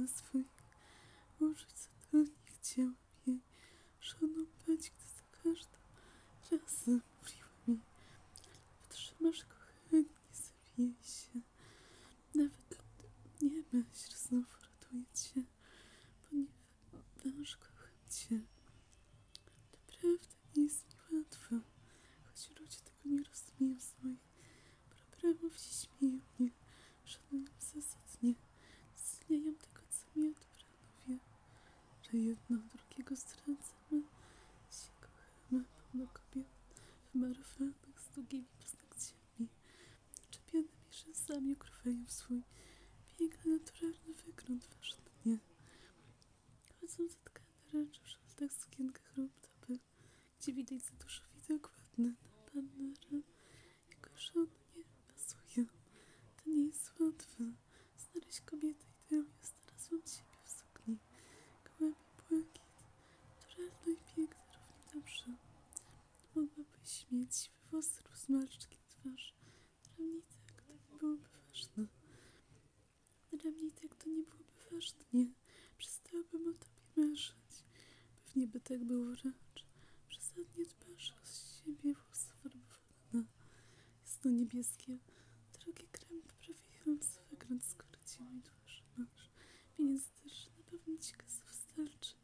na swoich użyć co do nich chciałam jej żoną być, gdy za każdym razem mówiła mi wytrzymasz kochanie, nie zawijaj się nawet nie myśl, znów ratuję cię ponieważ kocham cię naprawdę nie jest mi łatwo choć ludzie tego nie rozumieją z moich problemów i śmieją mnie szanują zasadnie doceniają tego co mi odprawię że jedno drugiego zdradzamy się kochamy pełno kobiet wymarowanych z długimi paznokciami czepianymi rzęsami ukrywają swój piękny, naturalny wygląd ważny dnie. Chodzą zatkane ręcze w szaltach, sukienkach lub gdzie widać za dużo widok ładny na panny jako że one nie pasują to nie jest łatwe znaleźć kobietę siwe włosy lub zmarszczki na twarzy. Dla mnie i tak to nie byłoby ważne. Tak to nie byłoby ważne nie? Przestałabym o tobie marzyć. Pewnie by tak było wręcz przesadnie dbasz o siebie włosy farbowane jasno niebieskie drogie kremy poprawiające wygląd skóry ci mój twarz masz więc też na pewno ci kasy wystarczy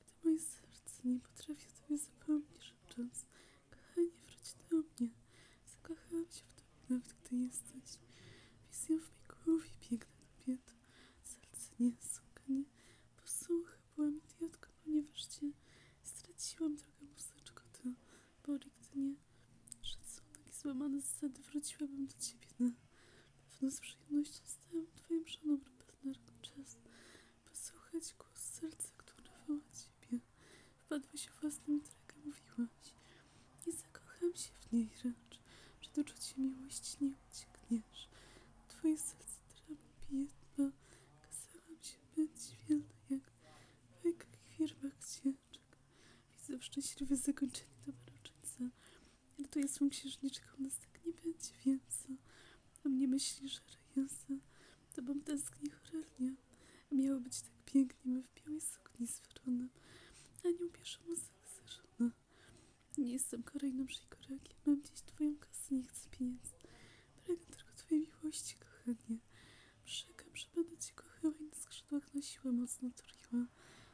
gdy moje serce nie potrafi o tobie zapomnieć szepcząc kochanie wróć do mnie zakochałam się w tobie nawet gdy jesteś wizją w mej głowie piękna kobieta serce nie słucha nie posłucha byłam idiotką ponieważ cię straciłam droga muzyczko to boli gdy nie szacunek i złamane zasady wróciłabym do ciebie na pewno z przyjemnością stałam twoją żoną lub partnerką czas posłuchać głos serca, które woła ciebie. Wpadłaś w własną drogę, mówiłaś. Nie zakocham się w niej, racz przed uczuciem miłości nie uciekniesz. Twoje serce teraz bije dwa. Kazałam się być wielna jak bajka i firma księżek. Widzę szczęśliwe zakończenie dobroczyńca. Ratuję swą księżniczką, nas tak nie będzie więcej. O mnie myśli, że Rejensa tobą tęskni chorelnia. A miało być tak pięknie, my w białej sukni z Weronem, a nią pieszą zaksarzona. Nie jestem kolejną szyjkorakiem, mam gdzieś twoją kasę, nie chcę pieniędzy. Pragę tylko twojej miłości, kochanie. Przyrzekam, że będę cię kochała i na skrzydłach nosiła mocno turiła.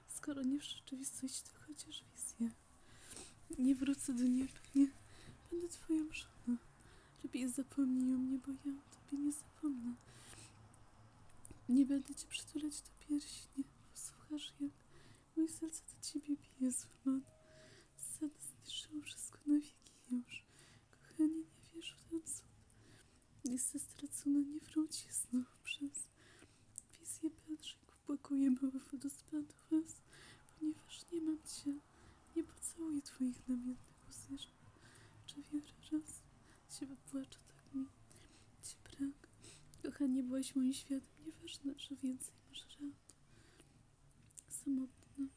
Skoro nie w rzeczywistości, to chociaż wizja. Nie wrócę do nieba, nie. Będę twoją żoną. Lepiej zapomnij o mnie, bo ja o tobie nie zapomnę. Nie będę cię przytulać do piersi, nie. Posłuchasz, jak moje serce do ciebie bije złamane. Sen zniszczyło wszystko na wieki już. Kochanie, nie wiesz w ten cud. Jest stracona, nie wróci znów przez wizję patrzyków. Płakuję mały wodospadu was, ponieważ nie mam cię. Nie pocałuję twoich namiętnych ust Czy wiele raz się wypłaczę, tak mi ci brak. Kochanie, byłaś moim światem, nieważne, że więcej masz rad. Samotne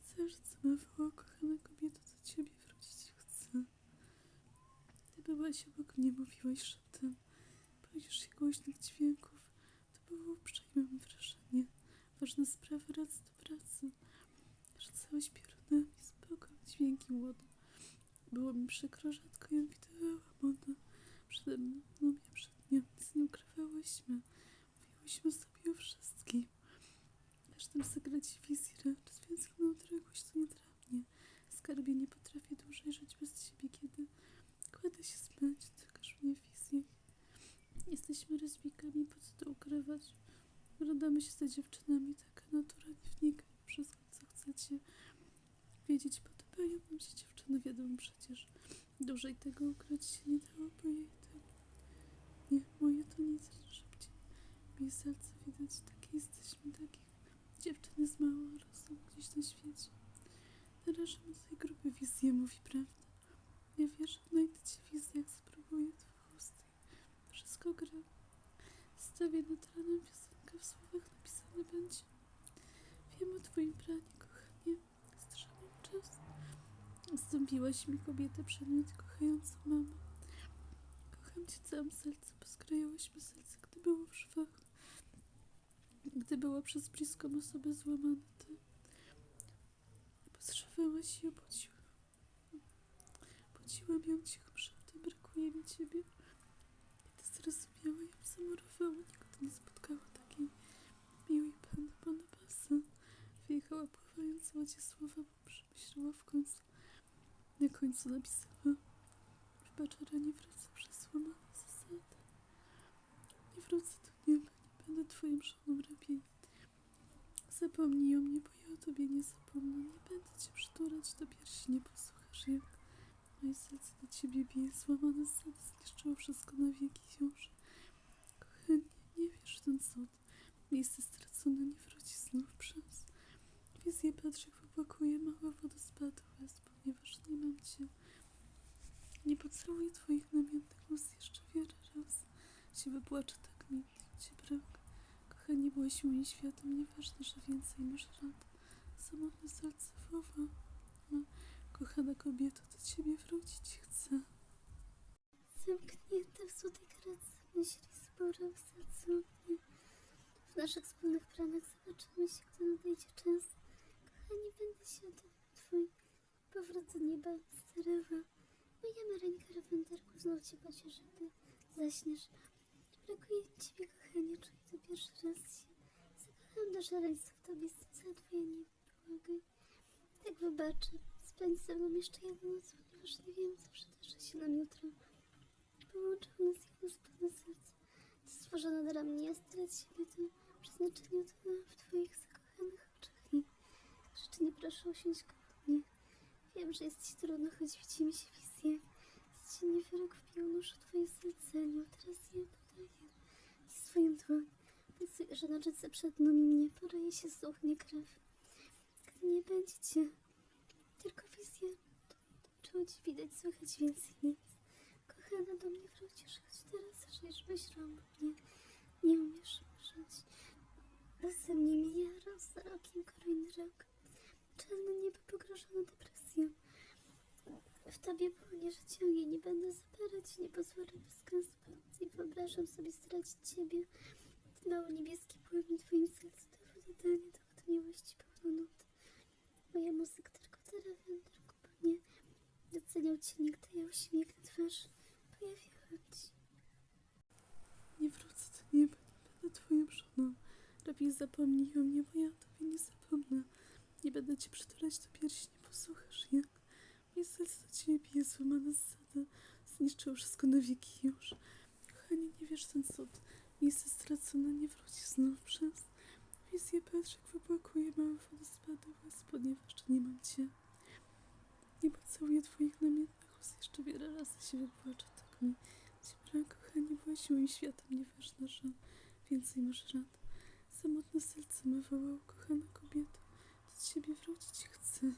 serce ma woła, kochana kobieta, do ciebie wrócić chce. Ty byłaś obok mnie, mówiłaś szeptem. Boisz się głośnych dźwięków. To było uprzejme wrażenie. Ważna sprawa, raz do pracy. Rzucałeś piorunami, spokój, dźwięki młode. Było mi przykro, rzadko ją widywałam. Ona przede mną, ja przed nią. Nic nie ukrywałyśmy. Mówiłyśmy sobie o wszystkim. Każdym sekrecie wizji racz. Związkną odległość to nie dla mnie. Skarbie nie potrafię dłużej żyć bez ciebie, kiedy kładę się spać. Tykasz mnie w wizjach. Jesteśmy lesbijkami, po co to ukrywać? Oglądamy się za dziewczynami, taka natura nie wnika wszystko, co chcecie wiedzieć. Podobają nam się dziewczyny, wiadomo przecież. Dłużej tego ukryć się nie dało, bo jej to... Nie, moje to nic, Moje serce widać, takie jesteśmy, takie dziewczyny z mało rosną gdzieś na świecie. Narażam do tej grupy wizję, mówi prawdę. Ja wierzę, znajdę cię w wizjach, spróbuję twoich ust. Wszystko gra. Stawię nad ranem piosenkę, w słowach napisane będzie. Wiem o twoim praniu, kochanie. Strzemam czas. Zstąpiłaś mi kobietę przedmiot kochającą mamę. Kocham cię całym sercem, poskrojałyśmy serce, gdy było w szwach. Gdy była przez bliską osobę złamana, ty postrzewałaś i obudziła. Budziłam ją cichym szeptem, brakuje mi ciebie. Kiedy zrozumiała, ją zamurowała. Nigdy nie spotkała takiej miłej panny Bonapasa. Wyjechała pływając w łodzie słowa, bo przemyślała w końcu. Na końcu napisała Wybacz, ale nie wrócę przez złamane zasady. Nie wrócę do nieba, nie będę twoją żoną lepiej. Zapomnij o mnie, bo ja o tobie nie zapomnę. Nie będę cię przytulać do piersi, nie posłuchasz jak moje serce do ciebie bije. Złamane zasady zniszczyło wszystko na wieki już. Kochanie, nie wierz w ten cud. Miejsce stracone nie wróci znów przez wizję patrzę, wypłakuje małe wodospady łez, ponieważ nie mam cię. Nie pocałuję twoich namiętnych ust jeszcze wiele raz. Się wypłaczę, tak mi cię brak. Kochanie, byłeś moim światem, nieważne, że więcej masz lat. Woła. Ma, kochana kobieto, do ciebie wrócić chcę. Zamknięte w złotej kratce myśli sercu mnie. W naszych wspólnych planach zobaczymy się, gdy nadejdzie czas. Kochani, będę się tym twój powrót do nieba starała. Moja maleńka lawenderku znów cię pocieszy, gdy zaśniesz. Brakuje ciebie, kochanie, czuję to pierwszy raz się. Zakochałam do szaleństwa w tobie, z tym Błagaj. Tak wybaczę. Spędź ze mną jeszcze jedną noc, ponieważ nie wiem, co przydarzy się nam jutro. Połączył nas jedno wspólne serce. To stworzone dla mnie, jest tyle ciebie, to przeznaczenie utonęło w twoich zakochanych oczach. Nie, rzeczy nie proszę usiąść koło mnie. Wiem, że jest ci trudno, choć widzimy się wizję. Ci niewyrok wbił nóż w twoje serce, anioł. Teraz ja podaję ci swoją dłoń. Obiecuję, że na rzece przed nami mnie podaje się słuchnie krew. Gdy nie będziecie, tylko wizję, czuć, widać, słychać więcej nic. Kochana, do mnie wrócisz, choć teraz żyjesz myślą mnie. Nie umiesz żyć. Ze mnie mija rok za rokiem kolejny rok. Czarne niebo pogrożone depresją. W tobie płonie, że ciągnie, nie będę zapierać, nie pozwolę bezkrespa. I wyobrażam sobie stracić ciebie. Mało niebieski płomień twoim sercu to wydanie, to miłości pełno muzyka tylko teraz wędrku, bo nie doceniał cię nikt, ja uśmiech na twarz pojawiła ci. Nie wrócę do nieba, nie będę twoją żoną. Lepiej zapomnij o mnie, bo ja o tobie nie zapomnę. Nie będę cię przytulać do piersi, nie posłuchasz jak. Moje serce do ciebie bije, złamane zasady. Zniszczyło wszystko na wieki już. Kochanie, nie wiesz ten cud. Miejsce stracone nie wróci znów przez wizję patrzek wypłakuje wodospady łez, ponieważ nie mam cię. Nie pocałuję twoich namiętnych ust, jeszcze wiele razy się wypłaczę, tak mi cię brak, kochanie, byłeś moim światem, nieważne, że więcej masz lat. Samotne serce me wołało, kochana kobieto, do ciebie wrócić chcę.